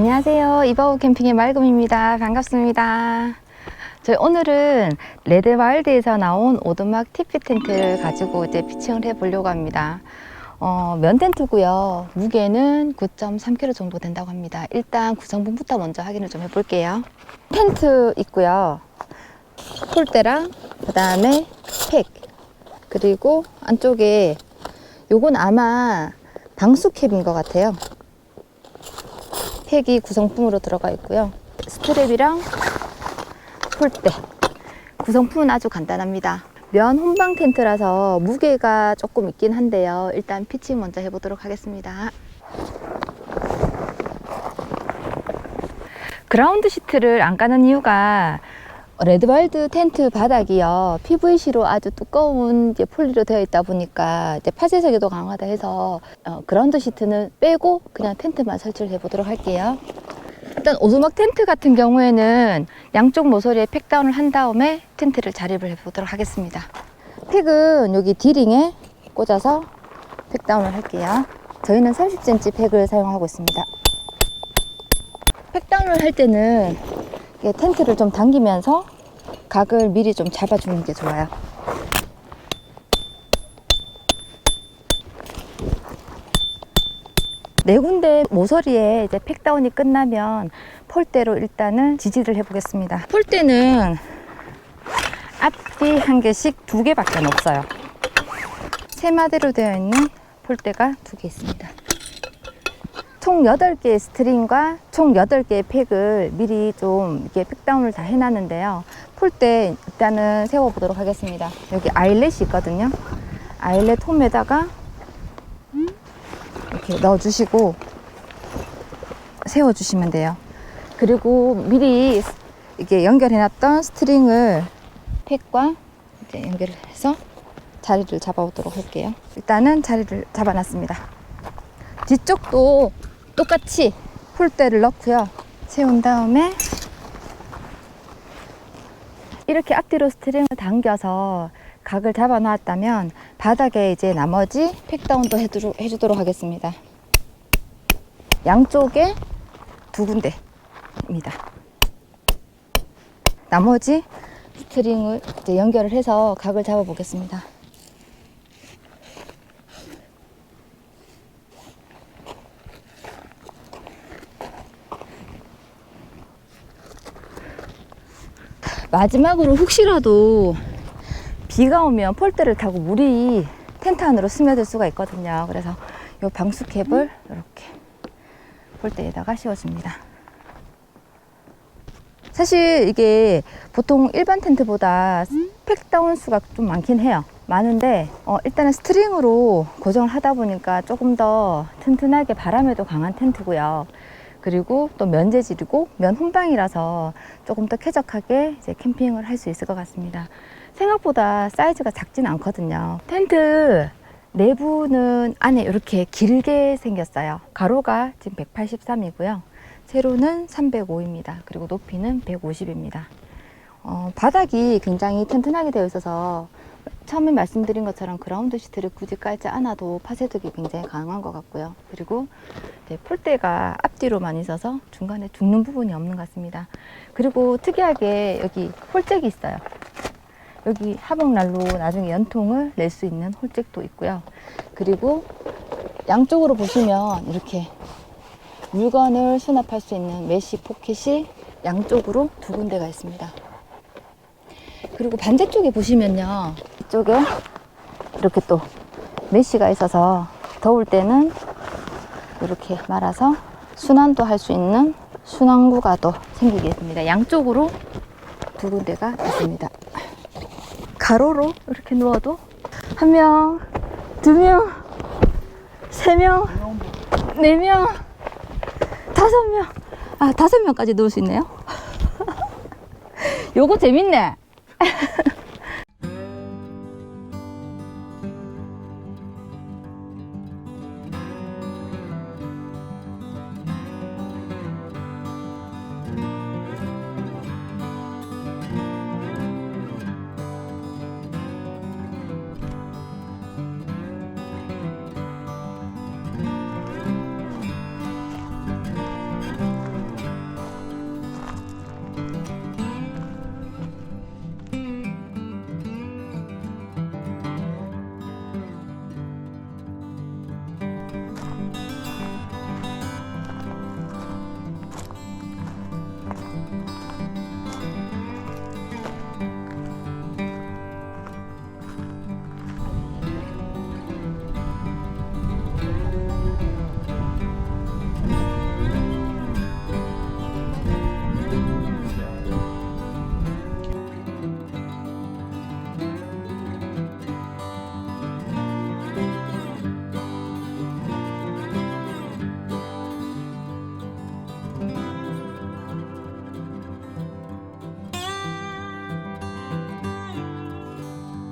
안녕하세요. 이바우 캠핑의 말금입니다. 반갑습니다. 저희 오늘은 레드와일드에서 나온 오두막 티피 텐트를 가지고 이제 피칭을 해 보려고 합니다. 어, 면 텐트고요. 무게는 9.3kg 정도 된다고 합니다. 일단 구성분부터 먼저 확인을 좀 해볼게요. 텐트 있고요. 폴대랑 그 다음에 팩 그리고 안쪽에 요건 아마 방수캡인 것 같아요. 팩이 구성품으로 들어가 있고요. 스트랩이랑 폴대. 구성품은 아주 간단합니다. 면 혼방 텐트라서 무게가 조금 있긴 한데요. 일단 피칭 먼저 해보도록 하겠습니다. 그라운드 시트를 안 까는 이유가 레드발드 텐트 바닥이요. PVC로 아주 두꺼운 이제 폴리로 되어 있다 보니까 이제 파쇄 세개도 강하다 해서 어, 그라운드 시트는 빼고 그냥 텐트만 설치를 해보도록 할게요. 일단 오두막 텐트 같은 경우에는 양쪽 모서리에 팩다운을 한 다음에 텐트를 자립을 해보도록 하겠습니다. 팩은 여기 디링에 꽂아서 팩다운을 할게요. 저희는 30cm 팩을 사용하고 있습니다. 팩다운을 할 때는 텐트를 좀 당기면서 각을 미리 좀 잡아주는 게 좋아요. 네 군데 모서리에 이제 팩다운이 끝나면 폴대로 일단은 지지를 해보겠습니다. 폴대는 앞뒤 한 개씩 두 개밖에 없어요. 세 마디로 되어 있는 폴대가 두 개 있습니다. 총 8개의 스트링과 총 8개의 팩을 미리 좀 이렇게 팩다운을 다 해놨는데요. 폴대 일단은 세워보도록 하겠습니다. 여기 아일렛이 있거든요. 아일렛 홈에다가 이렇게 넣어주시고 세워주시면 돼요. 그리고 미리 이게 연결해놨던 스트링을 팩과 이제 연결을 해서 자리를 잡아보도록 할게요. 일단은 자리를 잡아놨습니다. 뒤쪽도 똑같이 폴대를 넣고요. 세운 다음에 이렇게 앞뒤로 스트링을 당겨서 각을 잡아 놨다면 바닥에 이제 나머지 해주도록, 해주도록 하겠습니다. 양쪽에 두 군데입니다. 나머지 스트링을 이제 연결을 해서 각을 잡아 보겠습니다. 마지막으로 혹시라도 비가 오면 폴대를 타고 물이 텐트 안으로 스며들 수가 있거든요. 그래서 이 방수캡을 이렇게 폴대에다가 씌워줍니다. 사실 이게 보통 일반 텐트보다 팩다운 수가 좀 많긴 해요. 많은데 어, 일단은 스트링으로 고정을 하다 보니까 조금 더 튼튼하게 바람에도 강한 텐트고요. 그리고 또 면재질이고 면 혼방이라서 조금 더 쾌적하게 이제 캠핑을 할 수 있을 것 같습니다. 생각보다 사이즈가 작진 않거든요. 텐트 내부는 안에 이렇게 길게 생겼어요. 가로가 지금 183이고요. 세로는 305입니다. 그리고 높이는 150입니다. 어, 바닥이 굉장히 튼튼하게 되어 있어서 처음에 말씀드린 것처럼 그라운드 시트를 굳이 깔지 않아도 파쇄력이 굉장히 강한 것 같고요. 그리고 폴대가 앞뒤로만 있어서 중간에 죽는 부분이 없는 것 같습니다. 그리고 특이하게 여기 홀잭이 있어요. 여기 하복난로 나중에 연통을 낼 수 있는 홀잭도 있고요. 그리고 양쪽으로 보시면 이렇게 물건을 수납할 수 있는 메시 포켓이 양쪽으로 두 군데가 있습니다. 그리고 반대쪽에 보시면요. 이쪽에 이렇게 또 메시가 있어서 더울 때는 이렇게 말아서 순환도 할 수 있는 순환구가 또 생기겠습니다. 양쪽으로 두 군데가 있습니다. 가로로 이렇게 누워도 한 명, 두 명, 세 명, 네 명, 다섯 명. 아, 다섯 명까지 넣을 수 있네요. 요거 재밌네.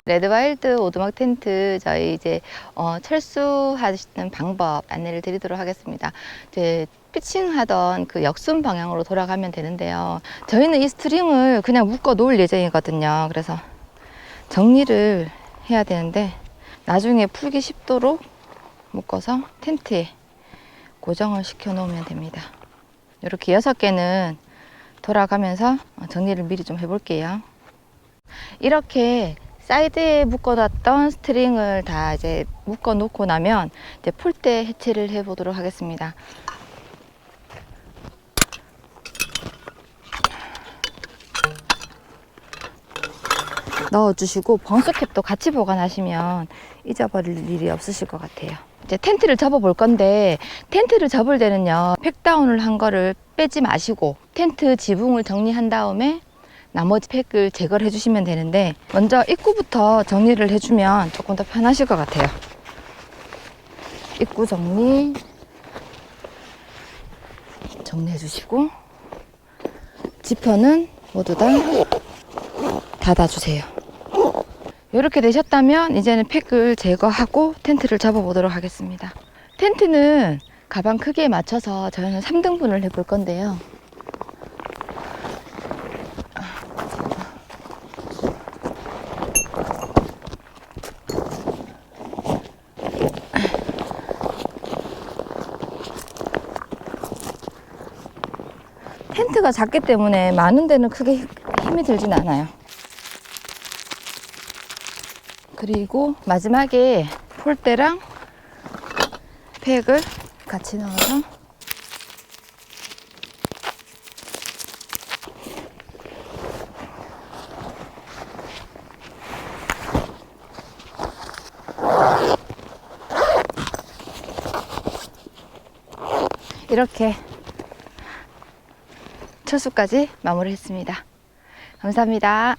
레드와일드 오두막 텐트 저희 이제 어, 철수하시는 방법 안내를 드리도록 하겠습니다. 이제 피칭하던 그 역순 방향으로 돌아가면 되는데요. 저희는 이 스트링을 그냥 묶어 놓을 예정이거든요. 그래서 정리를 해야 되는데 나중에 풀기 쉽도록 묶어서 텐트에 고정을 시켜 놓으면 됩니다. 이렇게 여섯 개는 돌아가면서 정리를 미리 좀 해볼게요. 이렇게 사이드에 묶어놨던 스트링을 다 이제 묶어 놓고 나면 이제 풀 때 해체를 해 보도록 하겠습니다. 넣어주시고 번스캡도 같이 보관하시면 잊어버릴 일이 없으실 것 같아요. 이제 텐트를 접어 볼 건데 텐트를 접을 때는요 팩다운을 한 거를 빼지 마시고 텐트 지붕을 정리한 다음에 나머지 팩을 제거를 해주시면 되는데 먼저 입구부터 정리를 해주면 조금 더 편하실 것 같아요. 입구 정리 정리해 주시고 지퍼는 모두 다 닫아주세요. 이렇게 되셨다면 이제는 팩을 제거하고 텐트를 잡아보도록 하겠습니다. 텐트는 가방 크기에 맞춰서 저희는 3등분을 해볼 건데요. 텐트가 작기 때문에 많은 데는 크게 힘이 들진 않아요. 그리고 마지막에 폴대랑 팩을 같이 넣어서 이렇게 철수까지 마무리했습니다. 감사합니다.